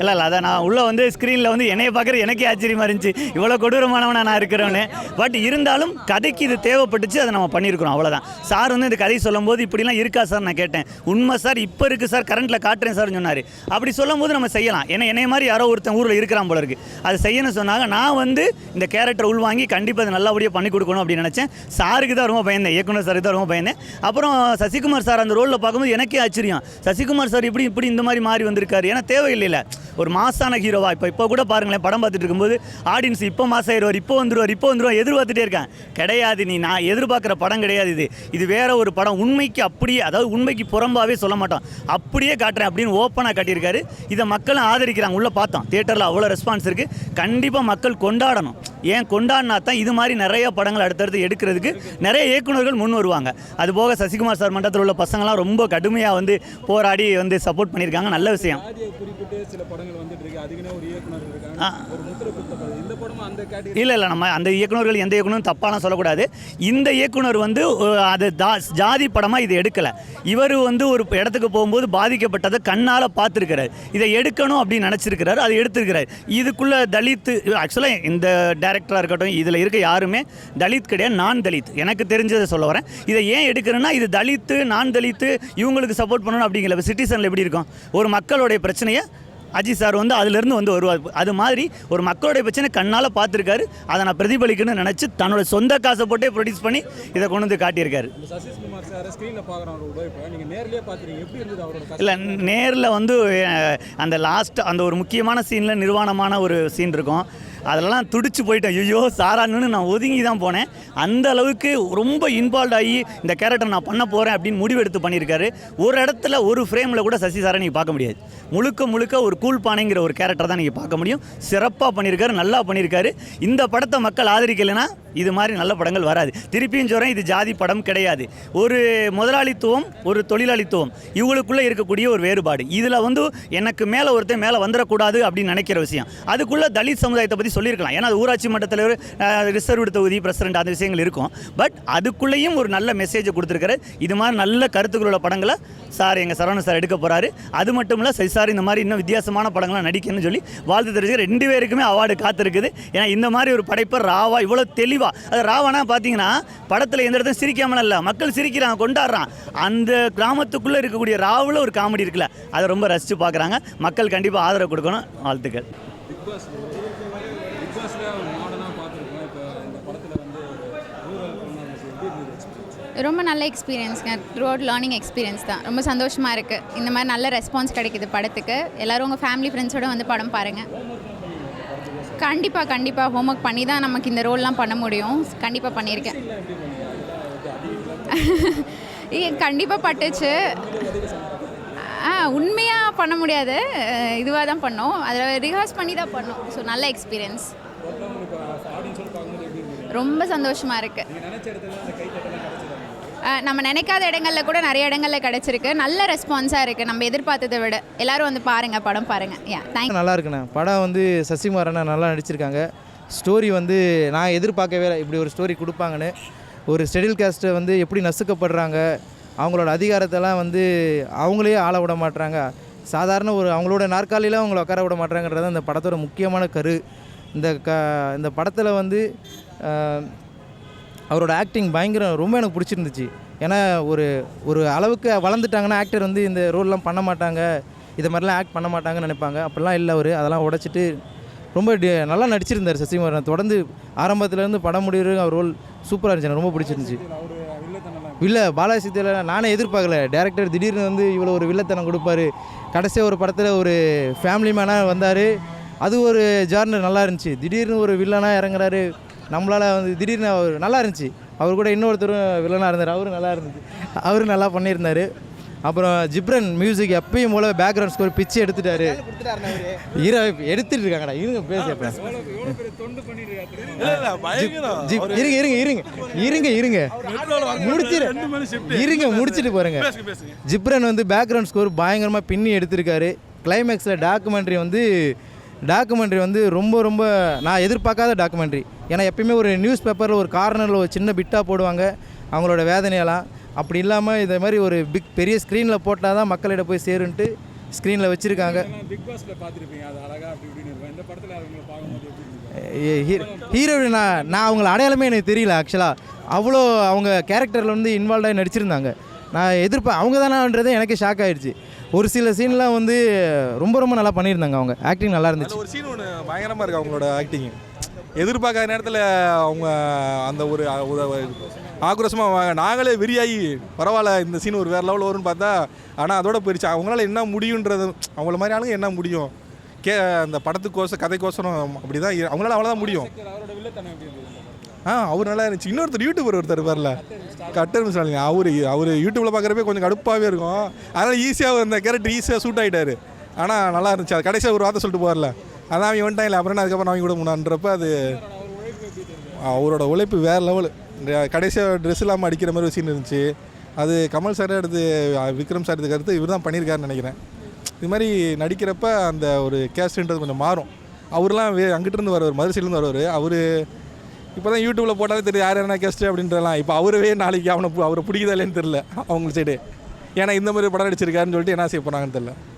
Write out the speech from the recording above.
இல்லை இல்லை அதை நான் உள்ளே வந்து ஸ்க்ரீனில் வந்து என்னைய பார்க்குறது எனக்கே ஆச்சரியமா இருந்துச்சு. இவ்வளோ கொடூரமானவனா நான் இருக்கிறவனே பட் இருந்தாலும் கதைக்கு இது தேவைப்பட்டுச்சு அதை நம்ம பண்ணியிருக்கிறோம் அவ்வளோதான் சார் வந்து இந்த கதை சொல்லும்போது இப்படிலாம் இருக்கா சார் நான் கேட்டேன். உண்மை சார் இப்போ இருக்குது சார் கரண்ட்டில் காட்டுறேன் சார்னு சொன்னார். அப்படி சொல்லும்போது நம்ம செய்யலாம். ஏன்னா என்னைய மாதிரி யாரோ ஒருத்தன் ஊரில் இருக்கிறான் போல இருக்குது அது செய்யணும்னு சொன்னாங்க. நான் வந்து இந்த கேரக்டர் உள்வாங்கி கண்டிப்பாக அதை நல்லபடியாக பண்ணி கொடுக்கணும் அப்படின்னு நினச்சேன். சாருக்கு தான் ரொம்ப பயந்தேன். இயக்குனர் சாருக்கு தான் ரொம்ப பயந்தேன். அப்புறம் சசிகுமார் சார் அந்த ரோலில் பார்க்கும்போது எனக்கே ஆச்சரியம். சசிகுமார் சார் இப்படி இப்படி இந்த மாதிரி மாறி வந்திருக்காரு. ஏன்னா தேவையில்லைல ஒரு மாசான ஹீரோவா? இப்போ இப்போ கூட பாருங்களேன் படம் பார்த்துட்டு இருக்கும்போது ஆடியன்ஸ் இப்போ மாசம் ஆயிடுவார் இப்போ வந்துருவார் இப்போ வந்துருவார் எதிர்பார்த்துட்டே இருக்கேன். கிடையாது நீ நான் எதிர்பார்க்குற படம் கிடையாது இது. இது வேற ஒரு படம். உண்மைக்கு அப்படியே அதாவது உண்மைக்கு புறம்பாவே சொல்ல மாட்டோம். அப்படியே காட்டுறேன் அப்படின்னு ஓப்பனாக காட்டியிருக்காரு. இதை மக்களும் ஆதரிக்கிறாங்க. உள்ளே பார்த்தோம். தியேட்டரில் அவ்வளோ ரெஸ்பான்ஸ் இருக்குது கண்டிப்பாக மக்கள் கொண்டாடணும். ஏன் கொண்டாடினா தான் இது மாதிரி நிறைய படங்கள் அடுத்தடுத்து எடுக்கிறதுக்கு நிறைய இயக்குனர்கள் முன் வருவாங்க. அது போக சசிகுமார் சார் மன்றத்தில் உள்ள பசங்களாம் ரொம்ப கடுமையாக வந்து போராடி வந்து சப்போர்ட் பண்ணியிருக்காங்க. நல்ல விஷயம். இல்லை இல்லை நம்ம அந்த இயக்குனர்கள் எந்த இயக்குனரும் தப்பாலாம் சொல்லக்கூடாது. இந்த இயக்குனர் வந்து அது தா ஜாதி படமாக இது எடுக்கலை. இவர் வந்து ஒரு இடத்துக்கு போகும்போது பாதிக்கப்பட்டதை கண்ணால் பார்த்துருக்கிறார். இதை எடுக்கணும் அப்படின்னு நினச்சிருக்கிறாரு. அதை எடுத்திருக்கிறார். இதுக்குள்ளே தலித் ஆக்சுவலாக இந்த டேரக்டராக இருக்கட்டும் இதில் இருக்க யாருமே தலித் கிடையாது நான் தலித். எனக்கு தெரிஞ்சதை சொல்ல வரேன். இதை ஏன் எடுக்கிறேன்னா இது தலித்து நான் தலித்து இவங்களுக்கு சப்போர்ட் பண்ணணும் அப்படிங்கிற சிட்டிசனில் எப்படி இருக்கும்? ஒரு மக்களுடைய பிரச்சனையை அஜித் சார் வந்து அதுலேருந்து வந்து வருவார் அது மாதிரி ஒரு மக்களுடைய பிரச்சனை கண்ணால் பார்த்துருக்காரு. அதை நான் பிரதிபலிக்கணும்னு நினச்சி தன்னோட சொந்த காசை போட்டே ப்ரொடியூஸ் பண்ணி இதை கொண்டு வந்து காட்டியிருக்காரு? இல்லை நேரில் வந்து அந்த லாஸ்ட் அந்த ஒரு முக்கியமான சீனில் நிர்வாணமான ஒரு சீன் இருக்கும். அதெல்லாம் துடிச்சு போயிட்டேன். ஐயோ சாரான்னு நான் ஒதுங்கி தான் போனேன். அந்த அளவுக்கு ரொம்ப இன்வால்வ் ஆகி இந்த கேரக்டர் நான் பண்ண போகிறேன் அப்படின்னு முடிவெடுத்து பண்ணியிருக்காரு. ஒரு இடத்துல ஒரு ஃப்ரேமில் கூட சசி சாரை நீங்கள் பார்க்க முடியாது. முழுக்க முழுக்க ஒரு கூல் பானைங்கிற ஒரு கேரக்டர் தான் நீங்கள் பார்க்க முடியும். சிறப்பாக பண்ணியிருக்காரு நல்லா பண்ணியிருக்காரு. இந்த படத்தை மக்கள் ஆதரிக்கலைன்னா இது மாதிரி நல்ல படங்கள் வராது. திருப்பியும் சொல்கிறேன் இது ஜாதி படம் கிடையாது. ஒரு முதலாளித்துவம் ஒரு தொழிலாளித்துவம். இவங்களுக்குள்ளே இருக்கக்கூடிய ஒரு வேறுபாடு. இதில் வந்து எனக்கு மேலே ஒருத்தன் மேலே வந்துடக்கூடாது அப்படின்னு நினைக்கிற விஷயம். அதுக்குள்ளே தலித் சமுதாயத்தை பற்றி சொல்லியிருக்கலாம். ஏன்னா அது ஊராட்சி மன்ற தலைவர் ரிசர்வ்டு தொகுதி பிரசிடண்ட் அந்த விஷயங்கள் இருக்கும். பட் அதுக்குள்ளேயும் ஒரு நல்ல மெசேஜை கொடுத்துருக்காரு. இது மாதிரி நல்ல கருத்துக்களோட படங்களை சார் எங்கள் சரவண சார் எடுக்க போகிறாரு அது மட்டும் இல்லை சரி சார் இந்த மாதிரி இன்னும் வித்தியாசமான படங்கள்லாம் நடிக்கணும்னு சொல்லி வாழ்த்து தெரிஞ்சு ரெண்டு பேருக்குமே அவார்டு காத்திருக்குது. ஏன்னா இந்த மாதிரி ஒரு படைப்பை ராவா இவ்வளோ தெளிவாக அது ராவானா பார்த்தீங்கன்னா படத்தில் எந்த இடத்தையும் சிரிக்காமலாம் இல்லை. மக்கள் சிரிக்கிறாங்க கொண்டாடுறான். அந்த கிராமத்துக்குள்ளே இருக்கக்கூடிய ராவில் ஒரு காமெடி இருக்குல்ல அதை ரொம்ப ரசித்து பார்க்குறாங்க மக்கள் கண்டிப்பாக ஆதரவு கொடுக்கணும். வாழ்த்துக்கள் பிக் பாஸ் பிக் பாஸில் மாடர்னாக பார்த்துருக்கோம் இப்போ இந்த படத்தில் வந்து ரூரல் பெர்ஃபார்மன்ஸ் எப்படி இருந்தது எக்ஸ்பீரியன்ஸ் ரொம்ப நல்ல எக்ஸ்பீரியன்ஸ்ங்க த்ரூ அவுட் லேர்னிங் எக்ஸ்பீரியன்ஸ் தான். ரொம்ப சந்தோஷமாக இருக்குது இந்த மாதிரி நல்ல ரெஸ்பான்ஸ் கிடைக்குது படத்துக்கு. எல்லோரும் உங்கள் ஃபேமிலி ஃப்ரெண்ட்ஸோட வந்து படம் பாருங்கள் கண்டிப்பாக கண்டிப்பாக ஹோம்ஒர்க் பண்ணி தான் நமக்கு இந்த ரோல்லாம் பண்ண முடியும். கண்டிப்பாக பண்ணியிருக்கேன் கண்டிப்பாக பட்டுச்சு. ஆ உண்மையாக பண்ண முடியாது. இதுவாக தான் பண்ணோம். அதில் ரிஹர்ஸ் பண்ணி தான் பண்ணோம். ஸோ நல்ல எக்ஸ்பீரியன்ஸ் ரொம்ப சந்தோஷமாக இருக்குது நம்ம நினைக்காத இடங்களில் கூட நிறைய இடங்களில் கிடைச்சிருக்கு. நல்ல ரெஸ்பான்ஸாக இருக்குது நம்ம எதிர்பார்த்ததை விட. எல்லாரும் வந்து பாருங்கள் படம் பாருங்கள் யா தேங்க் நல்லா இருக்குண்ணே. படம் வந்து சசிகுமார் நல்லா நடிச்சிருக்காங்க. ஸ்டோரி வந்து நான் எதிர்பார்க்கவே இல்லை. இப்படி ஒரு ஸ்டோரி கொடுப்பாங்கன்னு. ஒரு ஷெடியூல் காஸ்ட்டை வந்து எப்படி நசுக்கப்படுறாங்க? அவங்களோட அதிகாரத்தெல்லாம் வந்து அவங்களே ஆள விட மாட்டுறாங்க சாதாரண ஒரு அவங்களோட நாற்காலியில் அவங்கள உட்கார விட மாட்டுறாங்கன்றது அந்த படத்தோட முக்கியமான கரு. இந்த க இந்த படத்தில் வந்து அவரோட ஆக்டிங் பயங்கரம் ரொம்ப எனக்கு பிடிச்சிருந்துச்சு. ஏன்னா ஒரு ஒரு அளவுக்கு வளர்ந்துட்டாங்கன்னா ஆக்டர் வந்து இந்த ரோல்லாம் பண்ண மாட்டாங்க. இது மாதிரிலாம் ஆக்ட் பண்ண மாட்டாங்கன்னு நினைப்பாங்க. அப்படிலாம் இல்லை அவர். அதெல்லாம் உடைச்சிட்டு ரொம்ப நல்லா நடிச்சிருந்தார் சசிகுமாரன். தொடர்ந்து ஆரம்பத்துலேருந்து படம் முடிவு அவர் ரோல் சூப்பராக இருந்துச்சு. எனக்கு ரொம்ப பிடிச்சிருந்துச்சு. இல்லை பாலாஜி நானே எதிர்பார்க்கல. டேரக்டர் திடீர்னு வந்து இவ்வளோ ஒரு வில்லத்தனம் கொடுப்பாரு. கடைசியாக ஒரு படத்தில் ஒரு ஃபேமிலி மேனாக வந்தார். அது ஒரு ஜார்னர் நல்லா இருந்துச்சு. திடீர்னு ஒரு வில்லனாக இறங்குறாரு. நம்மளால் வந்து திடீர்னு அவர் நல்லா இருந்துச்சு. அவர் கூட இன்னொருத்தரும் வில்லனாக இருந்தார். அவரும் நல்லா இருந்துச்சு. அவரும் நல்லா பண்ணியிருந்தார். அப்புறம் ஜிப்ரன் மியூசிக் எப்பயும் போல பேக்ரவுண்ட் ஸ்கோர் பிச்சு எடுத்துட்டாரு. ஹீரோ எடுத்துட்டு இருக்காங்கடா. இருங்க ஜிப் இருங்க இருங்க இருங்க. இருங்க இருங்க. முடிச்சிரு. இருங்க முடிச்சிட்டு போறேங்க. ஜிப்ரன் வந்து பேக்ரவுண்ட் ஸ்கோர் பயங்கரமாக பின்னி எடுத்திருக்காரு. கிளைமேக்ஸில் டாக்குமெண்ட்ரி வந்து டாக்குமெண்ட்ரி வந்து ரொம்ப ரொம்ப நான் எதிர்பார்க்காத டாக்குமெண்ட்ரி ஏன்னா எப்பயுமே ஒரு நியூஸ் பேப்பரில் ஒரு கார்னரில் ஒரு சின்ன பிட்டாக போடுவாங்க. அவங்களோட வேதனையெல்லாம். அப்படி இல்லாமல் இதே மாதிரி ஒரு பிக் பெரிய ஸ்க்ரீனில் போட்டால் தான் மக்களிடம் போய் சேருன்ட்டு ஸ்க்ரீனில் வச்சுருக்காங்க. ஹீரோயின் நான் நான் அவங்கள அடையாளமே எனக்கு தெரியல ஆக்சுவலாக அவ்வளோ அவங்க கேரக்டரில் வந்து இன்வால்வ் ஆகி நடிச்சிருந்தாங்க. நான் எதிர்ப்பா அவங்க தானான்றதே எனக்கு ஷாக் ஆயிடுச்சு. ஒரு சில சீன்லாம் வந்து ரொம்ப ரொம்ப நல்லா பண்ணியிருந்தாங்க அவங்க. ஆக்டிங் நல்லா இருந்துச்சு. ஒரு சீன் ஒன்று பயங்கரமாக இருக்குது அவங்களோட ஆக்டிங் எதிர்பார்க்காத நேரத்தில் அவங்க அந்த ஒரு ஆக்ரோஷமாக நாங்களே வெறியாகி பரவாயில்ல இந்த சீன் ஒரு வேறு லெவலில் வரும்னு பார்த்தா ஆனால் அதோட போயிடுச்சு அவங்களால என்ன முடியுன்றது அவங்கள மாதிரி ஆளுங்க என்ன முடியும்? கே அந்த படத்துக்கோசம் கதைக்கோசரம் அப்படி தான் அவங்களால அவ்வளோதான் முடியும். ஆ அவர் நல்லா இருந்துச்சு. இன்னொருத்தர் யூடியூபர் ஒருத்தர் வரல கட்டர் மிஸ்டாலிங்க அவர் அவர் யூடியூப்பில் பார்க்குறப்பே கொஞ்சம் கடுப்பாகவே இருக்கும். அதனால் ஈஸியாக அந்த கேரக்டர் ஈஸியாக சூட் ஆகிட்டாரு ஆனால் நல்லா இருந்துச்சு. அது கடைசியாக ஒரு வார்த்தை சொல்லிட்டு போகல அதான் அவன் வந்துட்டாங்க இல்லை. அப்புறம் அதுக்கப்புறம் அவங்க கூட முன்னான்றப்ப அது அவரோட உழைப்பு வேறு லெவலு கடைசியாக ட்ரெஸ் இல்லாமல் அடிக்கிற மாதிரி ஒரு சீன் இருந்துச்சு. அது கமல் சார் எடுத்து விக்ரம் சார் எடுத்து கருத்து இவர் தான் பண்ணியிருக்காருன்னு நினைக்கிறேன். இது மாதிரி நடிக்கிறப்ப அந்த ஒரு கேஸ்ட்ன்றது கொஞ்சம் மாறும். அவர்லாம் வே அங்கிட்டிருந்து வருவார் மதுரையிலேருந்து வருவார். அவர் இப்போ தான் யூடியூப்பில் போட்டாலே தெரியும் யார் யாரா கெஸ்ட்டு அப்படின்றலாம் இப்போ அவரவே நாளைக்கு அவனை அவரை பிடிக்குதா இல்லைன்னு தெரில அவங்க சைடு ஏன்னா இந்த மாதிரி படம் நடிச்சிருக்காருன்னு சொல்லிட்டு என்ன செய்ய போகிறாங்கன்னு தெரில